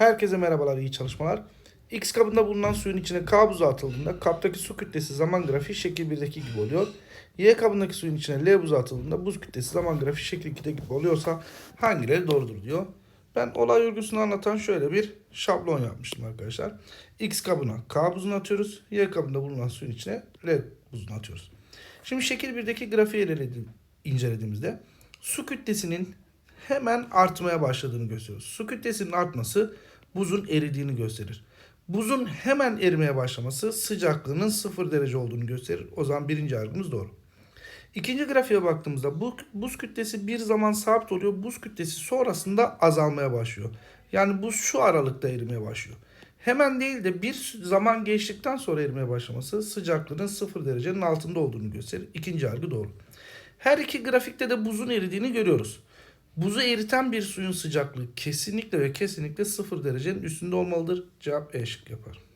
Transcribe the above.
Herkese merhabalar, iyi çalışmalar. X kabında bulunan suyun içine K buzu atıldığında kaptaki su kütlesi zaman grafiği şekil 1'deki gibi oluyor. Y kabındaki suyun içine L buzu atıldığında buz kütlesi zaman grafiği şekil 2'de gibi oluyorsa hangileri doğrudur diyor. Ben olay örgüsünü anlatan şöyle bir şablon yapmıştım arkadaşlar. X kabına K buzunu atıyoruz. Y kabında bulunan suyun içine L buzunu atıyoruz. Şimdi şekil 1'deki grafiği incelediğimizde su kütlesinin hemen artmaya başladığını gösteriyor. Su kütlesinin artması buzun eridiğini gösterir. Buzun hemen erimeye başlaması sıcaklığının 0 derece olduğunu gösterir. O zaman birinci yargımız doğru. İkinci grafiğe baktığımızda bu buz kütlesi bir zaman sabit oluyor. Buz kütlesi sonrasında azalmaya başlıyor. Yani buz şu aralıkta erimeye başlıyor. Hemen değil de bir zaman geçtikten sonra erimeye başlaması sıcaklığının 0 derecenin altında olduğunu gösterir. İkinci yargı doğru. Her iki grafikte de buzun eridiğini görüyoruz. Buzu eriten bir suyun sıcaklığı kesinlikle ve kesinlikle 0 derecenin üstünde olmalıdır. Cevap E şık yapar.